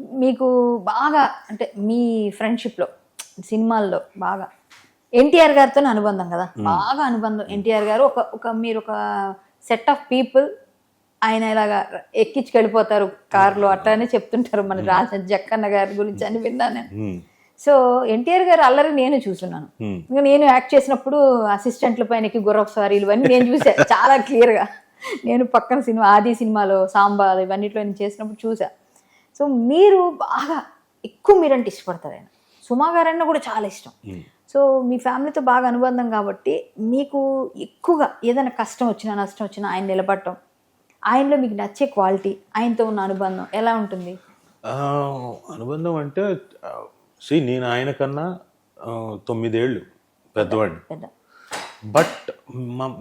మీకు బాగా అంటే మీ ఫ్రెండ్షిప్లో సినిమాల్లో బాగా. ఎన్టీఆర్ గారితో అనుబంధం కదా? బాగా అనుబంధం. ఎన్టీఆర్ గారు ఒక ఒక మీరు ఒక సెట్ ఆఫ్ పీపుల్ ఆయన ఇలాగా ఎక్కించుకెళ్ళిపోతారు కారులో అట్లానే చెప్తుంటారు మన రాజ జక్కన్న గారి గురించి అని విన్నాను నేను. సో ఎన్టీఆర్ గారు అల్లరి నేను చూస్తున్నాను. ఇంకా నేను యాక్ట్ చేసినప్పుడు అసిస్టెంట్ల పైనకి గుర్రపు స్వారీలు ఇవన్నీ నేను చూసా. చాలా క్లియర్గా నేను పక్కన సినిమా ఆది సినిమాలో సాంబా ఇవన్నిట్లో నేను చేసినప్పుడు చూసా. సో మీరు బాగా ఎక్కువ మీరంటే ఇష్టపడతారు ఆయన. సుమా గారన్న కూడా చాలా ఇష్టం. సో మీ ఫ్యామిలీతో బాగా అనుబంధం కాబట్టి మీకు ఎక్కువగా ఏదైనా కష్టం వచ్చినా నష్టం వచ్చినా ఆయన నిలబడటం ఆయనలో మీకు నచ్చే క్వాలిటీ ఆయనతో ఉన్న అనుబంధం ఎలా ఉంటుంది? అనుబంధం అంటే సి నేను ఆయన కన్నా తొమ్మిదేళ్ళు పెద్దవాడిని. పెద్ద. బట్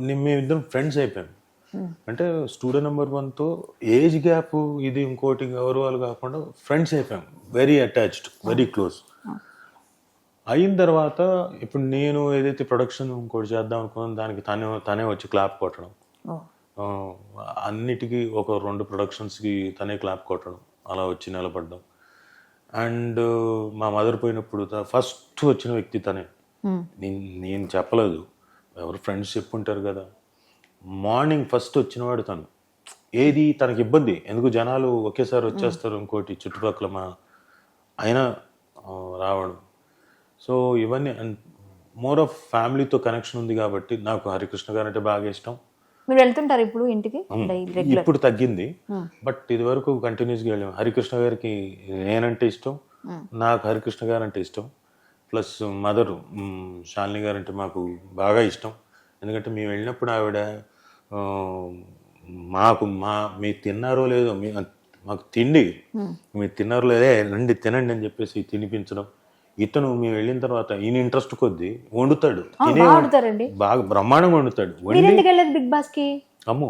మేమిద్దరం ఫ్రెండ్స్ అయిపోయాం. అంటే స్టూడెంట్ నెంబర్ వన్తో ఏజ్ గ్యాప్ ఇది ఇంకోటి గౌరవాలు కాకుండా ఫ్రెండ్స్ అయిపోయాం. వెరీ అటాచ్డ్ వెరీ క్లోజ్ అయిన తర్వాత ఇప్పుడు నేను ఏదైతే ప్రొడక్షన్ ఇంకోటి చేద్దాం అనుకున్నాను దానికి తనే తనే వచ్చి క్లాప్ కొట్టడం. అన్నిటికీ ఒక రెండు ప్రొడక్షన్స్కి తనే క్లాప్ కొట్టడం. అలా వచ్చి నిలబడ్డం. అండ్ మా మదర్ పోయినప్పుడు ఫస్ట్ వచ్చిన వ్యక్తి తనే. నేను నేను చెప్పలేదు. ఎవరు ఫ్రెండ్స్ చెప్పుంటారు కదా. మార్నింగ్ ఫస్ట్ వచ్చినవాడు తను. ఏది తనకి ఇబ్బంది? ఎందుకు జనాలు ఒకేసారి వచ్చేస్తారు ఇంకోటి చుట్టుపక్కల మా అయినా రావడం. సో ఇవన్నీ మోర్ ఆఫ్ ఫ్యామిలీతో కనెక్షన్ ఉంది కాబట్టి నాకు హరికృష్ణ గారు అంటే బాగా ఇష్టం. మీరు వెళ్తుంటారు ఇప్పుడు ఇంటికి? ఇప్పుడు తగ్గింది. బట్ ఇది వరకు కంటిన్యూస్గా వెళ్ళాం. హరికృష్ణ గారికి నేనంటే ఇష్టం. నాకు హరికృష్ణ గారు అంటే ఇష్టం. ప్లస్ మదర్ శాలిని గారు అంటే మాకు బాగా ఇష్టం. ఎందుకంటే మేము వెళ్ళినప్పుడు ఆవిడ మాకు మా మీరు తిన్నారో లేదో మీ మాకు తిండి. మీరు తిన్నారో లేదే రండి తినండి అని చెప్పేసి తినిపించడం. ఇతను మేము వెళ్ళిన తర్వాత ఈయన ఇంట్రెస్ట్ కొద్దీ వండుతాడు. తినే బాగా బ్రహ్మాండంగా వండుతాడు. బిగ్ బాస్కి అమ్మో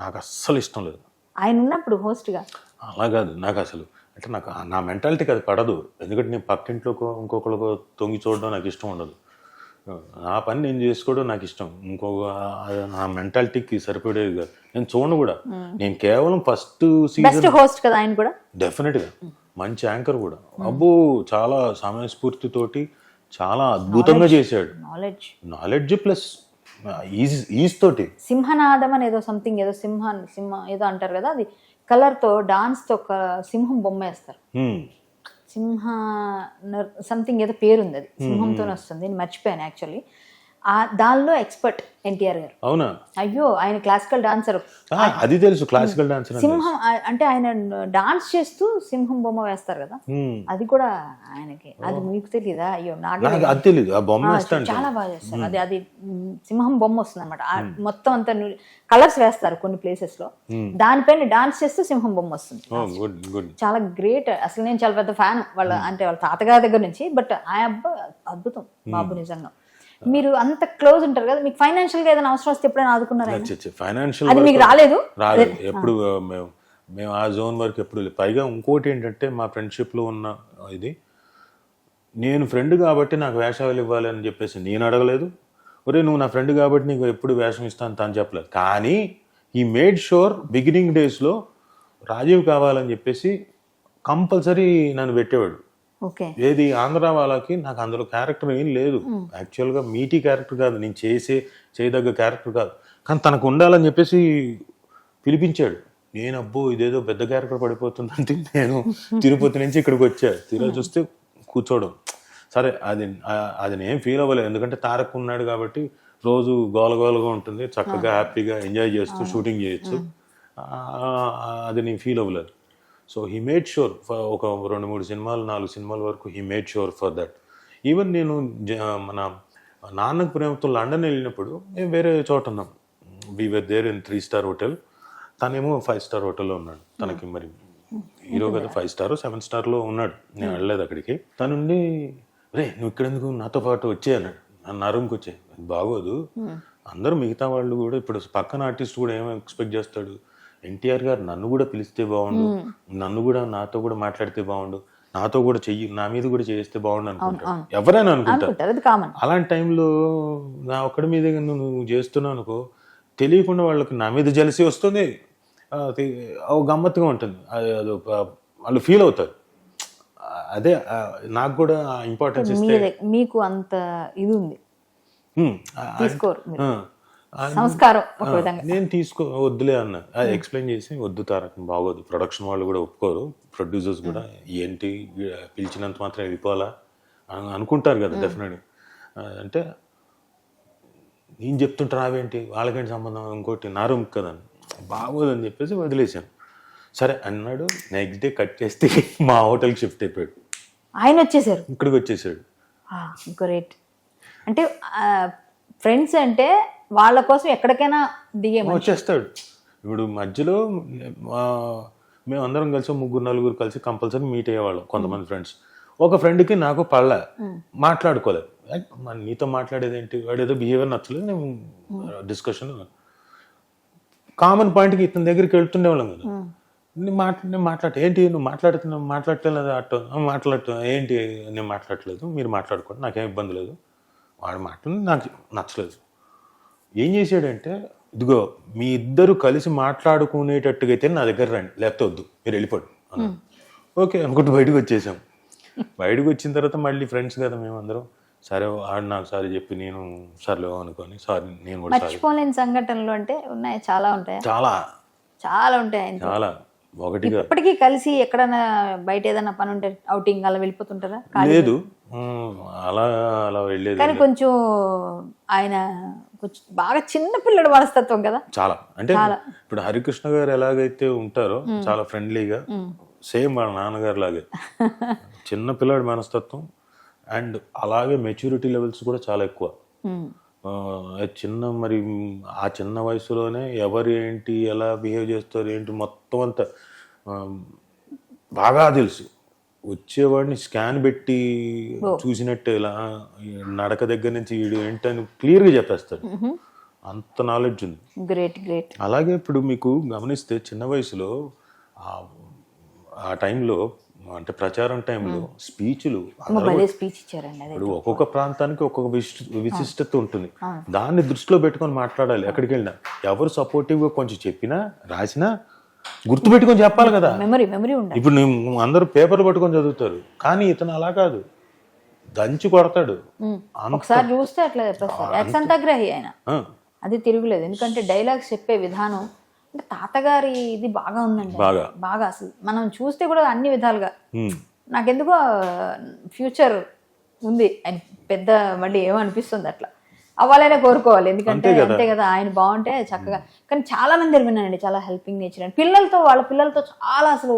నాకు అస్సలు ఇష్టం లేదు. ఆయన ఉన్నప్పుడు host గా అలా కాదు నాకు అసలు అంటే నాకు నా మెంటాలిటీకి అది పడదు. ఎందుకంటే నేను పక్కింట్లోకో ఇంకొకరికో తొంగి చూడడం నాకు ఇష్టం ఉండదు. నా పని నేను చేసుకోవడం నాకు ఇష్టం. ఇంకొక ఆ- నా మెంటాలిటీకి సరిపడేది కాదు. నేను చూడను కూడా. నేను కేవలం ఫస్ట్ సీజన్ హోస్ట్ కదా ఆయన కూడా? డెఫినెట్గా మంచి యాంకర్ కూడా. అబ్బో చాలా సమయస్ఫూర్తితోటి చాలా అద్భుతంగా చేశాడు. Knowledge knowledge plus ease ease తోటి. సింహనాదం అని ఏదో సంథింగ్ ఏదో సింహ సింహ ఏదో అంటారు కదా అది. కలర్తో డాన్స్తో ఒక సింహం బొమ్మ వేస్తారు. సింహ సంథింగ్ ఏదో పేరు ఉంది అది. సింహంతో వస్తుంది. నేను మర్చిపోయాను యాక్చువల్లీ దానిలో ఎక్స్పర్ట్ ఎన్టీఆర్ గారు. అవునా? అయ్యో ఆయన క్లాసికల్ డాన్సర్. అది తెలుసు క్లాసికల్ డాన్సర్ సింహం అంటే ఆయన డాన్స్ చేస్తూ సింహం బొమ్మ వేస్తారు కదా? అది కూడా ఆయనకి. అది మీకు తెలియదా అయ్యో నాకు అది తెలీదు. ఆ బొమ్మ చాలా బాగా చేస్తారు. అది అది సింహం బొమ్మ వస్తుంది అనమాట మొత్తం అంతా కలర్స్ వేస్తారు కొన్ని ప్లేసెస్లో. దానిపైన డాన్స్ చేస్తూ సింహం బొమ్మ వస్తుంది. చాలా గ్రేట్. అసలు నేను చాలా పెద్ద ఫ్యాన్. వాళ్ళ అంటే వాళ్ళ తాతగారి దగ్గర నుంచి. బట్ ఆ అబ్బాయి అద్భుతం. బాబు నిజంగా. మీరు అంత క్లోజ్ ఉంటారు కదా మీకు ఫైనాన్షియల్గా ఏదైనా అవసరం వస్తే ఎప్పుడైనా ఆదుకున్నారా? ఫైనాన్షియల్ అది మీకు రాలేదు? రాలేదు. ఎప్పుడు మేము మేము ఆ జోన్ వరకు ఎప్పుడు. పైగా ఇంకోటి ఏంటంటే మా ఫ్రెండ్షిప్లో ఉన్న ఇది నేను ఫ్రెండ్ కాబట్టి నాకు వేషాలు ఇవ్వాలి అని చెప్పేసి నేను అడగలేదు. ఒరే నువ్వు నా ఫ్రెండ్ కాబట్టి నీకు ఎప్పుడు వేషం ఇస్తాను తను చెప్పలేదు. కానీ ఈ మేడ్ షోర్ బిగినింగ్ డేస్లో రాజీవ్ కావాలని చెప్పేసి కంపల్సరీ నన్ను పెట్టేవాడు. ఏది ఆంధ్ర వాళ్ళకి నాకు అందులో క్యారెక్టర్ ఏం లేదు. యాక్చువల్గా మీటీ క్యారెక్టర్ కాదు. నేను చేసే చేయదగ్గ క్యారెక్టర్ కాదు. కానీ తనకు ఉండాలని చెప్పేసి పిలిపించాడు. నేను అబ్బో ఇదేదో పెద్ద క్యారెక్టర్ పడిపోతుందంటే నేను తిరుపతి నుంచి ఇక్కడికి వచ్చా. తీరా చూస్తే కూర్చోవడం. సరే అది అది నేను ఫీల్ అవ్వలేదు. ఎందుకంటే తారక్ ఉన్నాడు కాబట్టి రోజు గోలగోలగా ఉంటుంది. చక్కగా హ్యాపీగా ఎంజాయ్ చేస్తూ షూటింగ్ చేయొచ్చు. అది నేను ఫీల్ అవ్వలేదు. సో హీ మేడ్ షూర్ ఒక రెండు మూడు సినిమాలు నాలుగు సినిమాల వరకు he made sure for that even నేను మన నాన్నకు ప్రేమతో లండన్ వెళ్ళినప్పుడు మేము వేరే చోట ఉన్నాం. We were there in three star hotel తనేమో ఫైవ్ స్టార్ హోటల్లో ఉన్నాడు. తనకి మరి హీరో కదా ఫైవ్ స్టార్ సెవెన్ స్టార్లో ఉన్నాడు. నేను వెళ్ళలేదు అక్కడికి. తనుండి రే నువ్వు ఇక్కడ ఎందుకు నాతో పాటు వచ్చే? అన్నాడు. నన్ను నా రూమ్కి వచ్చే. బాగోదు. అందరూ మిగతా వాళ్ళు కూడా ఇప్పుడు పక్కన ఆర్టిస్ట్ కూడా ఏమో ఎక్స్పెక్ట్ చేస్తాడు? ఎన్టీఆర్ గారు నన్ను కూడా పిలిస్తే బాగుండు. నన్ను కూడా నాతో కూడా మాట్లాడితే బాగుండు. నాతో కూడా చెయ్యి నా మీద కూడా చేస్తే బాగుండు అనుకుంటారు. ఎవరైనా అనుకుంటారు. అలాంటి టైంలో నా ఒక్కడి మీద నువ్వు చేస్తున్నావు అనుకో తెలియకుండా వాళ్ళకి నా మీద జలసి వస్తుంది. గమ్మత్తుగా ఉంటుంది. అది వాళ్ళు ఫీల్ అవుతారు. అదే నాకు కూడా ఇంపార్టెన్స్ మీకు అంత ఇది ఉంది. తీసుకోరు సంస్కారం ఒక విధంగా. నేను తీసుకో వద్దులే అన్న. అది ఎక్స్ప్లెయిన్ చేసి వద్దు తారక్ బాగోదు. ప్రొడక్షన్ వాళ్ళు కూడా ఒప్పుకోరు. ప్రొడ్యూసర్స్ కూడా ఏంటి పిలిచినంత మాత్రం వెళ్ళిపోవాలా? అని అనుకుంటారు కదా డెఫినెట్గా అంటే నేను చెప్తుంటే రావేంటి? వాళ్ళకేంటి సంబంధం? ఇంకోటి నా రూమ్ కదా అని. బాగోదని చెప్పేసి వదిలేశాను. సరే అన్నాడు. నెక్స్ట్ డే కట్ చేస్తే మా హోటల్కి షిఫ్ట్ అయిపోయాడు. ఆయన వచ్చేసారు? ఇక్కడికి వచ్చేసాడు. గ్రేట్ అంటే ఫ్రెండ్స్ అంటే వాళ్ళ కోసం ఎక్కడికైనా దిగే. వచ్చేస్తాడు ఇప్పుడు మధ్యలో మేము అందరం కలిసి ముగ్గురు నలుగురు కలిసి కంపల్సరీ మీట్ అయ్యేవాళ్ళం కొంతమంది ఫ్రెండ్స్. ఒక ఫ్రెండ్కి నాకు పడలే మాట్లాడుకోలేదు. నీతో మాట్లాడేది ఏంటి? వాడు ఏదో బిహేవియర్ నచ్చలేదు నేను డిస్కషన్ కామన్ పాయింట్కి ఇతని దగ్గరికి వెళ్తుండేవాళ్ళం కదా. నేను మాట్లా నేను మాట్లాడే ఏంటి? నువ్వు మాట్లాడుతున్నావు మాట్లాడట్లేదు అట్ట మాట్లాడుతు ఏంటి? నేను మాట్లాడట్లేదు మీరు మాట్లాడుకోండి నాకేం ఇబ్బంది లేదు. వాడు మాట్లాడి నాకు నచ్చలేదు. ఏం చేశాడంటే ఇదిగో మీ ఇద్దరు కలిసి మాట్లాడుకునేటట్టుగా అయితే నా దగ్గర రండి లేకపోతే వద్దు మీరు వెళ్ళిపోండి అన్నాడు. ఓకే అనుకుంటూ బయటకు వచ్చేసాం. బయటకు వచ్చిన తర్వాత మళ్ళీ ఫ్రెండ్స్ కదా మేమందరం సరే ఆడు నాకు సారీ చెప్పి నేను సర్లే అనుకొని సారీ నేను కూడా మర్చిపోలేని సంఘటనలు అంటే ఉన్నాయి చాలా ఉంటాయి? చాలా. చాలా ఉంటాయి చాలా. ఒకటిగా ఇప్పటికీ కలిసి ఎక్కడైనా బయట ఏదైనా పని ఉంటే అవుటింగ్ అలా వెళ్ళిపోతుంటారా? లేదు. అలా అలా వెళ్ళేది కానీ కొంచెం ఆయన బాగా చిన్న పిల్లడు మనస్తత్వం కదా? చాలా. అంటే ఇప్పుడు హరికృష్ణ గారు ఎలాగైతే ఉంటారో చాలా ఫ్రెండ్లీగా సేమ్ వాళ్ళ నాన్నగారు లాగే. చిన్న పిల్లాడి మనస్తత్వం అండ్ అలాగే మెచ్యూరిటీ లెవెల్స్ కూడా చాలా ఎక్కువ. చిన్న మరి ఆ చిన్న వయసులోనే ఎవరు ఏంటి ఎలా బిహేవ్ చేస్తారు ఏంటి మొత్తం అంతా బాగా తెలుసు. వచ్చేవాడిని స్కాన్ పెట్టి చూసినట్టు ఇలా నడక దగ్గర నుంచి వీడు ఏంటని క్లియర్గా చెప్పేస్తాడు. అంత నాలెడ్జ్ ఉంది. గ్రేట్ గ్రేట్ అలాగే ఇప్పుడు మీకు గమనిస్తే చిన్న వయసులో ఆ- టైంలో అంటే ప్రచారం టైంలో స్పీచ్లు ఇప్పుడు ఒక్కొక్క ప్రాంతానికి ఒక్కొక్క విశిష్ట విశిష్టత ఉంటుంది. దాన్ని దృష్టిలో పెట్టుకొని మాట్లాడాలి. ఎక్కడికి వెళ్ళినా ఎవరు సపోర్టివ్గా కొంచెం చెప్పినా రాసినా గుర్తు పెట్టుకొని చెప్పాలి కదా. మెమరీ మెమరీ ఉండాలి. ఇప్పుడు అందరూ పేపర్లు పట్టుకొని చదువుతారు. కానీ ఇతను అలా కాదు దంచి కొడతాడు. ఒకసారి చూస్తే అట్లా ఎక్సంతగ్రహి ఆయన. అది తిరుగులేదు. ఎందుకంటే డైలాగ్స్ చెప్పే విధానం అంటే తాతగారి ఇది బాగా ఉందండి. బాగా. బాగా అసలు. మనం చూస్తే కూడా అన్ని విధాలుగా. నాకెందుకో ఫ్యూచర్ ఉంది. ఆయన పెద్ద మళ్ళీ ఏమనిపిస్తుంది అట్లా. అవ్వాలనే కోరుకోవాలి. ఎందుకంటే అంతే కదా. ఆయన బాగుంటే చక్కగా. కానీ చాలా మంది విన్నానండి చాలా హెల్పింగ్ నేచర్ అని. పిల్లలతో వాళ్ళ పిల్లలతో చాలా అసలు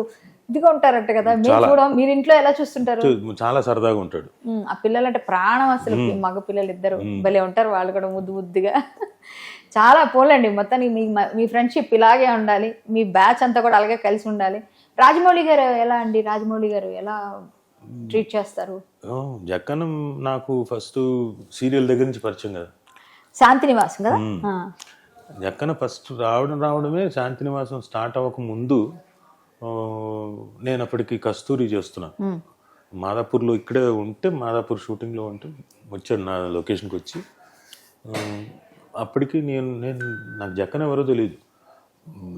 ఇదిగా ఉంటారట కదా. మీరు కూడా మీరు ఇంట్లో ఎలా చూస్తుంటారు? చాలా సరదాగా ఉంటాడు. ఆ పిల్లలు అంటే ప్రాణం అసలు. మగ పిల్లలు ఇద్దరు భలే ఉంటారు వాళ్ళు కూడా ముద్దు ముద్దుగా. చాలా పోలండి మొత్తానికి మీ మీ ఫ్రెండ్షిప్ ఇలాగే ఉండాలి. మీ బ్యాచ్ అంతా కూడా అలాగే కలిసి ఉండాలి. రాజమౌళి గారు ఎలా అండి? రాజమౌళి గారు ఎలా ట్రీట్ చేస్తారు. జక్కనం నాకు ఫస్ట్ సీరియల్ దగ్గర నుంచి పరిచయం కదా. శాంతి నివాసం కదా. జక్కన ఫస్ట్ రావడం రావడమే శాంతి నివాసం స్టార్ట్ అవ్వక ముందు నేను అప్పటికి కస్తూరి చేస్తున్నా. ఉమ్, మాదాపూర్లో ఇక్కడే ఉంటే మాదాపూర్ షూటింగ్లో ఉంటే వచ్చాడు నా లొకేషన్కి వచ్చి. అప్పటికి నేను నేను నాకు జక్కన ఎవరో తెలియదు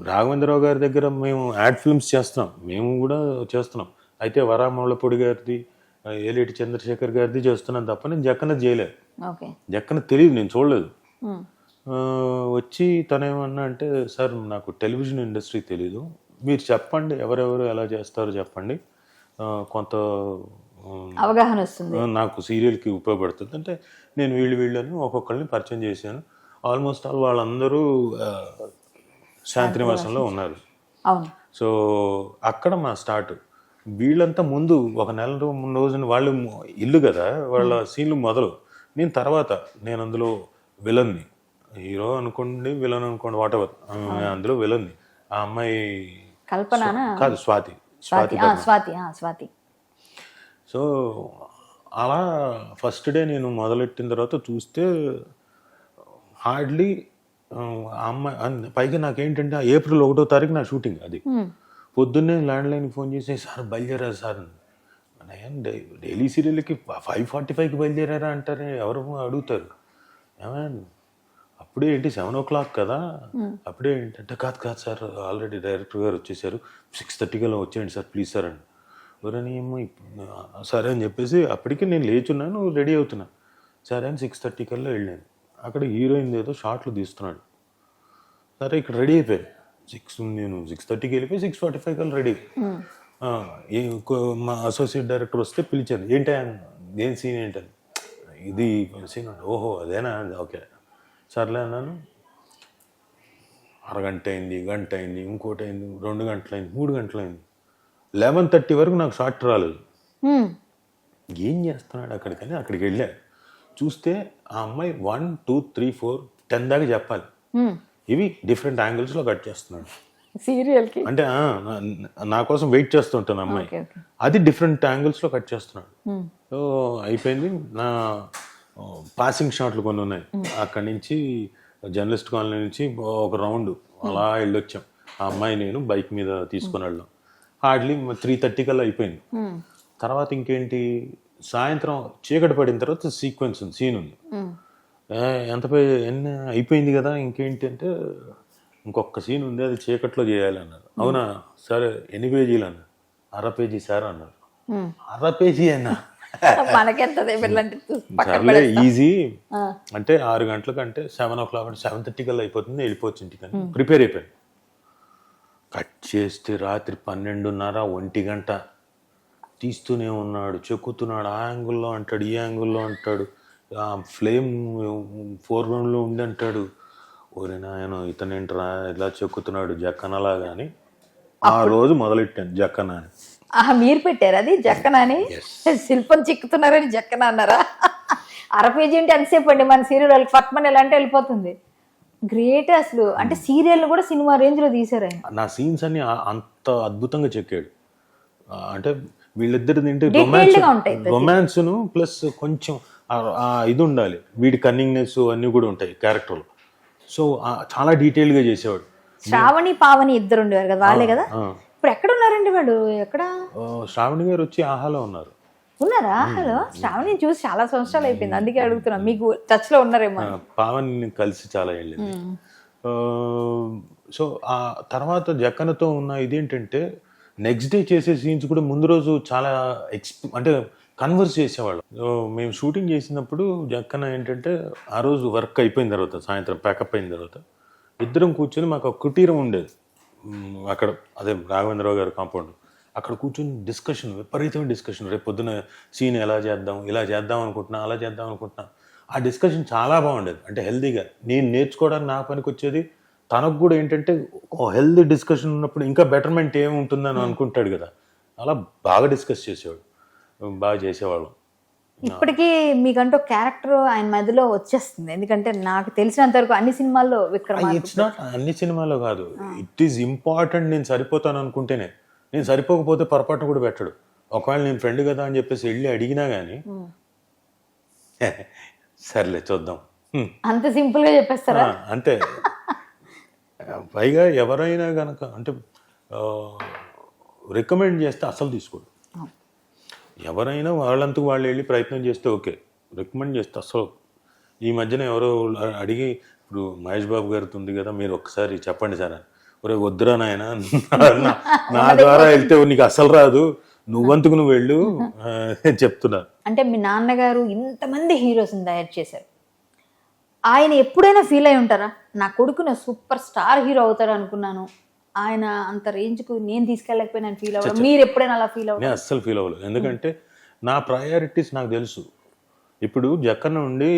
రాఘవేంద్రరావు గారి దగ్గర మేము యాడ్ ఫిల్మ్స్ చేస్తున్నాం. మేము కూడా చేస్తున్నాం. అయితే వరామౌళపొడి గారిది ఏలేటి చంద్రశేఖర్ గారిది చేస్తున్నాం తప్ప నేను జక్కన చేయలేదు. జక్కన తెలియదు నేను చూడలేదు. వచ్చి తనేమన్నా అంటే సార్ నాకు టెలివిజన్ ఇండస్ట్రీ తెలీదు. మీరు చెప్పండి ఎవరెవరు ఎలా చేస్తారో చెప్పండి. కొంత అవగాహన వస్తుంది. నాకు సీరియల్కి ఉపయోగపడుతుంది. అంటే నేను వీళ్ళు వీళ్ళని ఒక్కొక్కరిని పరిచయం చేశాను. ఆల్మోస్ట్ ఆల్ వాళ్ళందరూ శాంతినివాసంలో ఉన్నారు. అవును. సో అక్కడ మా స్టార్ట్. వీళ్ళంతా ముందు ఒక నెల రోజున వాళ్ళు ఇల్లు కదా వాళ్ళ సీన్లు మొదలు. నేను తర్వాత నేను అందులో విలన్ని. హీరో అనుకోండి విలన్ అనుకోండి వాట్ ఎవర్ అందులో విలన్ని. ఆ అమ్మాయి కల్పననా? కాదు స్వాతి. స్వాతి. స్వాతి సో అలా ఫస్ట్ డే నేను మొదలెట్టిన తర్వాత చూస్తే హార్డ్లీ అమ్మాయి పైగా నాకేంటంటే ఏప్రిల్ ఒకటో తారీఖు నా షూటింగ్ అది. పొద్దున్నే ల్యాండ్ లైన్ ఫోన్ చేసి సార్ బయలుదేరారు సార్? డైలీ సీరియల్కి ఫైవ్ ఫార్టీ ఫైవ్కి బయలుదేరారా? అంటారే. ఎవరు అడుగుతారు. అప్పుడే ఏంటి సెవెన్ ఓ క్లాక్ కదా. అప్పుడే ఏంటంటే కాదు కాదు సార్ ఆల్రెడీ డైరెక్టర్ గారు వచ్చేసారు. సిక్స్ థర్టీకి అలా వచ్చేయండి సార్ ప్లీజ్ సార్ అని. ఒరే నీ అమ్మ ఇప్పుడు సరే అని చెప్పేసి అప్పటికి నేను లేచున్నాను రెడీ అవుతున్నా. సరే అని సిక్స్ థర్టీ కల్లా వెళ్ళాను. అక్కడ హీరోయిన్ ఏదో షార్ట్లు తీస్తున్నాడు. సరే ఇక్కడ రెడీ అయిపోయాను. సిక్స్ నేను సిక్స్ థర్టీకి వెళ్ళిపోయి సిక్స్ ఫార్టీ ఫైవ్ కల్లా రెడీ. కో- మా అసోసియేట్ డైరెక్టర్ వస్తే పిలిచాను. ఏంటి ఏం సీన్ ఏంటని ఇది సీన్ ఓహో అదేనా? ఓకే. సర్లే అన్నాను. అరగంట అయింది గంట అయింది ఇంకోటి అయింది రెండు గంటలైంది మూడు గంటలైంది. లెవెన్ థర్టీ వరకు నాకు షార్ట్ రాలేదు. హ్మ్. ఏం చేస్తున్నాడు అక్కడికని? అక్కడికి వెళ్ళా. చూస్తే ఆ అమ్మాయి one two three four ten దాకా చెప్పాలి. హ్మ్. ఇవి డిఫరెంట్ యాంగిల్స్లో కట్ చేస్తున్నాడు. సీరియల్కి? అంటే నా- కోసం వెయిట్ చేస్తుంటాను అమ్మాయి. అది డిఫరెంట్ యాంగిల్స్లో కట్ చేస్తున్నాడు. హ్మ్. సో అయిపోయింది. నా పాసింగ్ షాట్లు కొన్ని ఉన్నాయి. అక్కడి నుంచి జర్నలిస్ట్ కాలనీ నుంచి ఒక రౌండ్ అలా వెళ్ళొచ్చాం. ఆ అమ్మాయి నేను బైక్ మీద తీసుకుని వెళ్ళాం హార్డ్లీ త్రీ థర్టీ కల్లా అయిపోయింది. తర్వాత ఇంకేంటి? సాయంత్రం చీకటి పడిన తర్వాత సీక్వెన్స్ ఉంది సీన్ ఉంది. ఎంత ఎన్ని అయిపోయింది కదా ఇంకేంటి అంటే ఇంకొక సీన్ ఉంది అది చీకట్లో చేయాలి అన్నారు అవునా? సరే ఎన్ని పేజీలు అన్నారు? అర పేజీ సార్ అన్నారు. అర పేజీ అన్నా. సర్లే ఈజీ. అంటే ఆరు గంటలకు అంటే సెవెన్ ఓ క్లాక్ అంటే సెవెన్ థర్టీ కల్లా అయిపోతుంది వెళ్ళిపోవచ్చు ఇంటికి ప్రిపేర్ అయిపోయాను కట్ చేస్తే రాత్రి పన్నెండున్నర ఒంటి గంట. తీస్తూనే ఉన్నాడు చెక్కుతున్నాడు ఆ యాంగిల్లో అంటాడు ఈ యాంగిల్లో అంటాడు. ఆ ఫ్లేమ్ ఫోర్ గ్రౌండ్లో ఉంది అంటాడు ఓరే నాయన ఇతనేంట్రా ఇలా చెక్కుతున్నాడు జక్కనలాగా అని ఆ రోజు మొదలెట్టాను జక్కన అని. ఆహా మీరు పెట్టారు అది జక్కన అని? శిల్పం చిక్కుతున్నారని జక్కన అన్నారా? అర పేజీ అంటే ఎంతసేపు అండి మన సీరియల్ వాళ్ళకి? ఫట్మన్ ఎలా అంటే వెళ్ళిపోతుంది? గ్రేట్ అసలు. అంటే సీరియల్ కూడా సినిమా రేంజ్లో తీసారు ఆయన. నా సీన్స్ అన్ని అంత అద్భుతంగా చెక్కాడు. అంటే వీళ్ళిద్దరు తింటే ఉంటాయి రొమాన్స్ను ప్లస్ కొంచెం ఇది ఉండాలి వీడి కన్నింగ్నెస్ అన్నీ కూడా ఉంటాయి క్యారెక్టర్లు సో చాలా డీటెయిల్గా చేసేవాడు. శ్రావణి పావని ఇద్దరు ఉండేవారు కదా వాళ్ళే కదా. ఇప్పుడు ఎక్కడ ఉన్నారండి వాళ్ళు? ఎక్కడ? శ్రావణి గారు వచ్చి ఆహాలో ఉన్నారు. ఉన్నారా? హలో శ్రావణి చూసి చాలా సంవత్సరాలు అయిపోయింది. అందుకే అడుగుతున్నా మీకు టచ్లో ఉన్నారేమో పావని కలిసి చాలా వెళ్ళింది. సో ఆ తర్వాత జక్కనతో ఉన్న ఇదేంటంటే నెక్స్ట్ డే చేసే సీన్స్ కూడా ముందు రోజు చాలా ఎక్స్ అంటే కన్వర్స్ చేసేవాళ్ళం. మేము షూటింగ్ చేసినప్పుడు జక్కన ఏంటంటే ఆ రోజు వర్క్ అయిపోయిన తర్వాత సాయంత్రం ప్యాకప్ అయిన తర్వాత ఇద్దరం కూర్చొని మాకు ఒక కుటీరం ఉండేది. అక్కడ అదే రాఘవేంద్రరావు గారి కాంపౌండ్. అక్కడ కూర్చొని డిస్కషన్ విపరీతమైన డిస్కషన్. రేపు పొద్దున సీన్ ఎలా చేద్దాం ఇలా చేద్దాం అనుకుంటున్నా అలా చేద్దాం అనుకుంటున్నా. ఆ డిస్కషన్ చాలా బాగుండేది. అంటే హెల్దీగా. నేను నేర్చుకోవడానికి నా పనికి వచ్చేది తనకు కూడా ఏంటంటే ఓ డిస్కషన్ ఉన్నప్పుడు ఇంకా బెటర్మెంట్ ఏముంటుందని అనుకుంటాడు కదా. అలా బాగా డిస్కస్ చేసేవాడు. బాగా చేసేవాళ్ళం. ఇప్పటికీ మీకంటూ క్యారెక్టర్ ఆయన మధ్యలో వచ్చేస్తుంది. ఎందుకంటే నాకు తెలిసినంత వరకు అన్ని సినిమాల్లో విక్రమ ఇట్స్ నాట్ అన్ని సినిమాలో కాదు. ఇట్ ఈస్ ఇంపార్టెంట్ నేను సరిపోతాను అనుకుంటేనే. నేను సరిపోకపోతే పొరపాటు కూడా పెట్టడు. ఒకవేళ నేను ఫ్రెండ్ కదా అని చెప్పేసి వెళ్ళి అడిగినా కానీ సర్లే చూద్దాం. హ్మ్. అంత సింపుల్గా చెప్పేస్తారా? ఆ, అంతే. పైగా ఎవరైనా గనక అంటే రికమెండ్ చేస్తే అసలు తీసుకోడు. ఎవరైనా వాళ్ళంతకు వాళ్ళు వెళ్ళి ప్రయత్నం చేస్తే ఓకే. రికమెండ్ చేస్తే. అసలు ఈ మధ్యన ఎవరో అడిగి ఇప్పుడు మహేష్ బాబు గారితో ఉంది కదా మీరు ఒక్కసారి చెప్పండి సార్ అని. ఒరే వద్దురా నాయన నా- ద్వారా వెళ్తే నీకు అసలు రాదు. నువ్వంతుకు నువ్వు వెళ్ళు చెప్తున్నా అంటే మీ నాన్నగారు ఇంతమంది హీరోస్ని తయారు చేశారు. ఆయన ఎప్పుడైనా ఫీల్ అయి ఉంటారా? నా కొడుకున సూపర్ స్టార్ హీరో అవుతారు అనుకున్నాను. ఆయన అంత రేంజ్కు నేను తీసుకెళ్ళకపోయినా ఫీల్ అవ్వడం మీరు ఎప్పుడైనా అలా ఫీల్ అవ్వడం? నేను అస్సలు ఫీల్ అవ్వలేదు. ఎందుకంటే నా ప్రయారిటీస్ నాకు తెలుసు. ఇప్పుడు జక్కన్న నుండి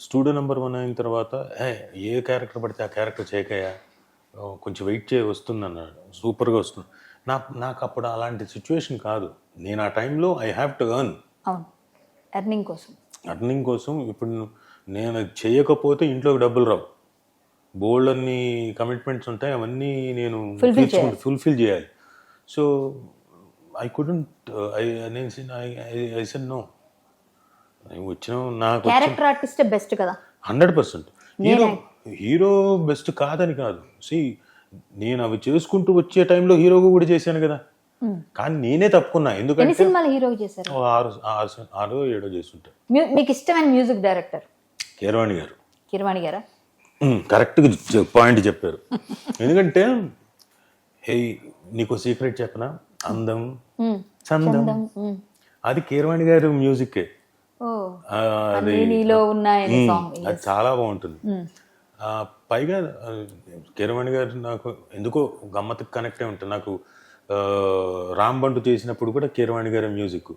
స్టూడియో నెంబర్ వన్ అయిన తర్వాత "ఏ, ఏ క్యారెక్టర్ పడితే ఆ క్యారెక్టర్ చేయకయ్యా? ఓ, కొంచెం వెయిట్ చేయ వస్తుంది అన్నాడు సూపర్గా వస్తుంది. నాకు నాకు అప్పుడు అలాంటి సిచ్యువేషన్ కాదు. నేను ఆ టైంలో ఐ హ్యావ్ టు ఎర్న్ అవును. ఎర్నింగ్ కోసం. అర్నింగ్ కోసం ఇప్పుడు నేను చేయకపోతే ఇంట్లోకి డబ్బులు రావు. బోల్డ్ అన్ని కమిట్మెంట్స్ ఉంటాయి అవన్నీ నేను ఫుల్ఫిల్ చేయాలి. సో ఐ కుడెంట్ ఐ నేను ఐ సెన్ నో వచ్చిన నాకు క్యారెక్టర్ ఆర్టిస్టే బెస్ట్ కదా? Hundred percent. Hero hero best కాదని కాదు. సి నేను అవి చేసుకుంటూ వచ్చే టైంలో హీరోగా కూడా చేశాను కదా. Hmm. కానీ నేనే తప్పుకున్నా. ఎందుకంటే సినిమాలు హీరోగా చేశారు? ఆరు ఆరు ఆరో ఏడో చేస్తుంటా. మ్యూ- మీకు ఇష్టమైన మ్యూజిక్ డైరెక్టర్ కీరవాణి గారు. కిరవాణి గారా? కరెక్ట్గా పాయింట్ చెప్పారు. ఎందుకంటే హే నీకు సీక్రెట్ చెప్పనా? అందం. చందం. అది కీరవాణి గారి మ్యూజిక్ అది అది చాలా బాగుంటుంది. పైగా కీరవాణి గారు నాకు ఎందుకో గమ్మత్తుకు కనెక్ట్ అయి ఉంటుంది నాకు ఆ, రామ్ బంటు చేసినప్పుడు కూడా కీరవాణి గారి మ్యూజిక్.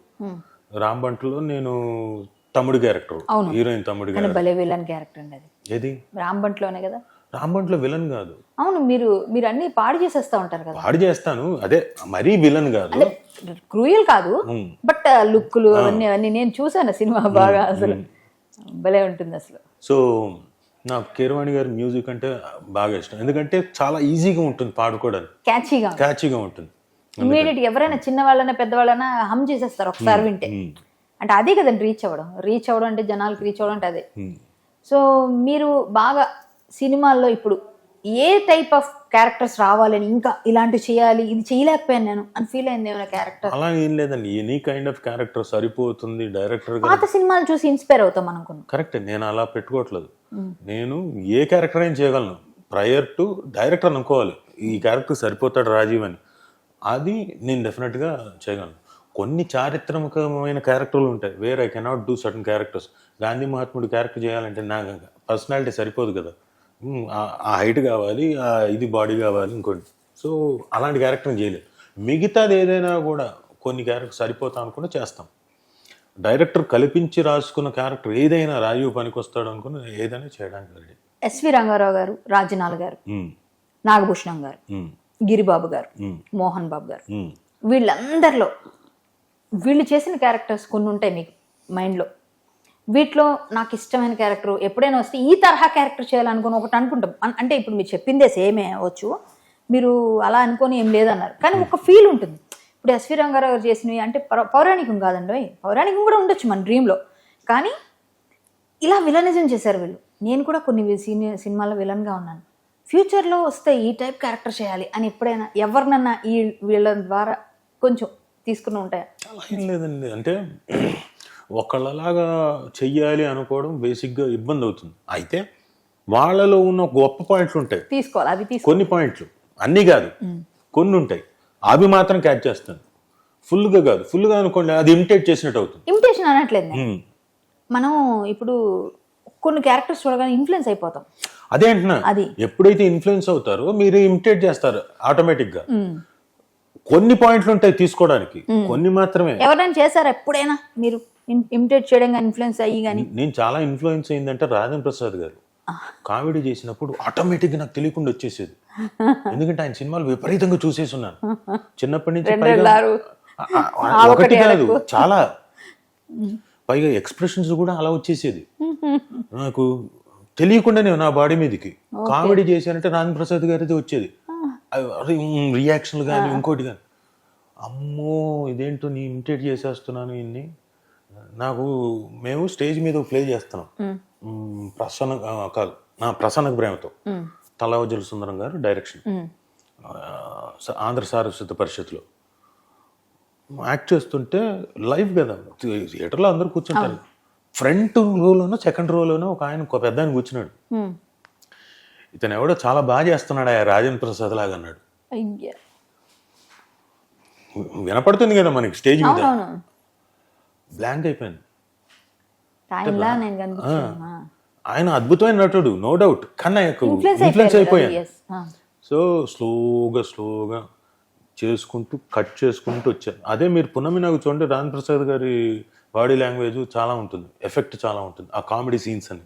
రామ్ బంటులో నేను తమ్ముడు క్యారెక్టర్. హీరోయిన్ తమ్ముడు కానీ భలే విలన్ క్యారెక్టర్ అండి అది. ఏది? రాంబంట్లోనే కదా? రామ్ బంట్లో విలన్ కాదు. అవును మీరు మీరు అన్ని పాడు చేసేస్తా ఉంటారు కదా. పాడు చేస్తాను. అదే మరీ విలన్ కాదు. క్రూయల్ కాదు. బట్ లుక్లు అవన్నీ అవన్నీ నేను చూసాను సినిమా బాగా అసలు. భలే ఉంటుంది అసలు. సో నాకు కీరవాణి గారి మ్యూజిక్ అంటే బాగా ఇష్టం. ఎందుకంటే చాలా ఈజీగా ఉంటుంది పాడుకోవడానికి. క్యాచీగా క్యాచీగా ఉంటుంది. ఇమీడియట్ ఎవరైనా చిన్న వాళ్ళైనా పెద్దవాళ్ళైనా హమ్ చేసేస్తారు ఒకసారి వింటే. అంటే అదే కదండి రీచ్ అవ్వడం. రీచ్ అవ్వడం అంటే జనాలకు రీచ్ అవ్వడం అంటే అదే. సో మీరు బాగా సినిమాల్లో ఇప్పుడు ఏ టైప్ ఆఫ్ క్యారెక్టర్స్ రావాలని ఇంకా ఇలాంటివి చేయాలి ఇది చేయలేకపోయాను నేను అని ఫీల్ అయింది ఏమైనా క్యారెక్టర్ అలా ఏం లేదండి. ఎనీ కైండ్ ఆఫ్ క్యారెక్టర్ సరిపోతుంది డైరెక్టర్ పాత సినిమాలు చూసి ఇన్స్పైర్ అవుతాం అనుకున్నాం కరెక్ట్ నేను అలా పెట్టుకోవట్లేదు. నేను ఏ క్యారెక్టర్ అయినా చేయగలను. ప్రయర్ టు డైరెక్టర్ అనుకోవాలి. ఈ క్యారెక్టర్ సరిపోతాడు రాజీవ్ అని. అది నేను డెఫినెట్గా చేయగలను. కొన్ని చారిత్రాత్మకమైన క్యారెక్టర్లు ఉంటాయి. Where I cannot do certain characters Gandhi మహాత్ముడు క్యారెక్టర్ చేయాలంటే నా పర్సనాలిటీ సరిపోదు కదా. ఆ- హైట్ కావాలి ఆ ఇది బాడీ కావాలి ఇంకోటి. సో అలాంటి క్యారెక్టర్ చేయలేదు. మిగతాది ఏదైనా కూడా కొన్ని క్యారెక్టర్ సరిపోతా అనుకుంటే చేస్తాం. డైరెక్టర్ కల్పించి రాసుకున్న క్యారెక్టర్ ఏదైనా రాజీవ్ పనికొస్తాడు అనుకుని ఏదైనా చేయడానికి రెడీ ఎస్వి రంగారావు గారు రాజనాల్ గారు నాగభూషణం గారు గిరిబాబు గారు మోహన్ బాబు గారు. వీళ్ళందరిలో వీళ్ళు చేసిన క్యారెక్టర్స్ కొన్ని ఉంటాయి మీకు మైండ్లో. వీటిలో నాకు ఇష్టమైన క్యారెక్టర్ ఎప్పుడైనా వస్తే ఈ తరహా క్యారెక్టర్ చేయాలనుకుని ఒకటి అనుకుంటాం. అంటే ఇప్పుడు మీరు చెప్పిందే సేమే అవ్వచ్చు. మీరు అలా అనుకొని ఏం లేదన్నారు. కానీ ఒక ఫీల్ ఉంటుంది. ఇప్పుడు ఎస్వి రంగారావు గారు చేసినవి అంటే పౌరాణికం కాదండి ఓయ్. పౌరాణికం కూడా ఉండొచ్చు మన డ్రీమ్లో. కానీ ఇలా విలనిజం చేశారు వీళ్ళు. నేను కూడా కొన్ని సీనియర్ సినిమాల్లో విలన్గా ఉన్నాను. ఫ్యూచర్లో వస్తే ఈ టైప్ క్యారెక్టర్ చేయాలి అని ఎప్పుడైనా ఎవరినన్నా ఈ వీళ్ళ ద్వారా కొంచెం తీసుకుని ఉంటాయా? అలా ఏం లేదండి. అంటే ఒకళ్ళలాగా చెయ్యాలి అనుకోవడం బేసిక్గా ఇబ్బంది అవుతుంది. అయితే వాళ్ళలో ఉన్న గొప్ప పాయింట్లు ఉంటాయి. తీసుకోవాలి. అవి కొన్ని పాయింట్లు. అన్నీ కాదు. కొన్ని ఉంటాయి. అవి మాత్రం క్యాచ్ చేస్తాను. ఫుల్గా కాదు. ఫుల్గా అనుకోండి అది ఇమిటేట్ చేసినట్టు అవుతుంది. ఇమిటేషన్ అనట్లేదు. మనం ఇప్పుడు కొన్ని క్యారెక్టర్స్ చూడగానే ఇన్ఫ్లుయెన్స్ అయిపోతాం. అదే అంటున్నా. అది. ఎప్పుడైతే ఇన్ఫ్లుయెన్స్ అవుతారో మీరు ఇమిటేట్ చేస్తారు ఆటోమేటిక్గా కొన్ని పాయింట్లు ఉంటాయి తీసుకోవడానికి. కొన్ని మాత్రమే. ఎవరైనా చేశారా ఎప్పుడైనా? మీరు ఇమిటేట్ చేయడం కానీ ఇన్ఫ్లుయెన్స్ అయ్యి కానీ నేను చాలా ఇన్ఫ్లుయెన్స్ అయిందంటే రాజేంద్ర ప్రసాద్ గారు. కామెడీ చేసినప్పుడు ఆటోమేటిక్ నాకు తెలియకుండా వచ్చేసేది. ఎందుకంటే ఆయన సినిమాలు విపరీతంగా చూసేసి ఉన్నాను చిన్నప్పటి నుంచి ఒకటి కాదు చాలా. పైగా ఎక్స్ప్రెషన్స్ కూడా అలా వచ్చేసేది. నాకు తెలియకుండానే నా బాడీ మీదకి. కామెడీ చేశానంటే రాజేంద్ర ప్రసాద్ గారిది వచ్చేది. రియాక్షన్లు కానీ ఇంకోటి కానీ అమ్మో ఇదేంటో నీ ఇమిటేట్ చేసేస్తున్నాను ఇన్ని. నాకు మేము స్టేజ్ మీద ప్లే చేస్తున్నాం. ప్రసన్న కాదు నా ప్రసన్న ప్రేమతో. తలవజల సుందరం గారు డైరెక్షన్ ఆంధ్ర సారస్వత పరిషత్లో యాక్ట్ చేస్తుంటే లైవ్ కదా థియేటర్లో అందరూ కూర్చుంటారు. ఫ్రంట్ రోలోనో సెకండ్ రోలోనో ఒక ఆయన పెద్ద ఆయన కూర్చున్నాడు. ఇతను ఎవడో చాలా బాగా చేస్తున్నాడు ఆ రాజేంద్ర ప్రసాద్ లాగా అన్నాడు. వినపడుతుంది కదా మనకి స్టేజ్ మీద. బ్లాంక్ అయిపోయింది. ఆయన అద్భుతమైన నటుడు నో డౌట్ కానీ నాకు ఇన్ఫ్లుయెన్స్ అయిపోయాను సో స్లోగా స్లోగా చేసుకుంటూ కట్ చేసుకుంటూ వచ్చాను అదే మీరు పునమి నాకు చూడండి రామ్ ప్రసాద్ గారి బాడీ లాంగ్వేజ్ చాలా ఉంటుంది. ఎఫెక్ట్ చాలా ఉంటుంది. ఆ కామెడీ సీన్స్ అని.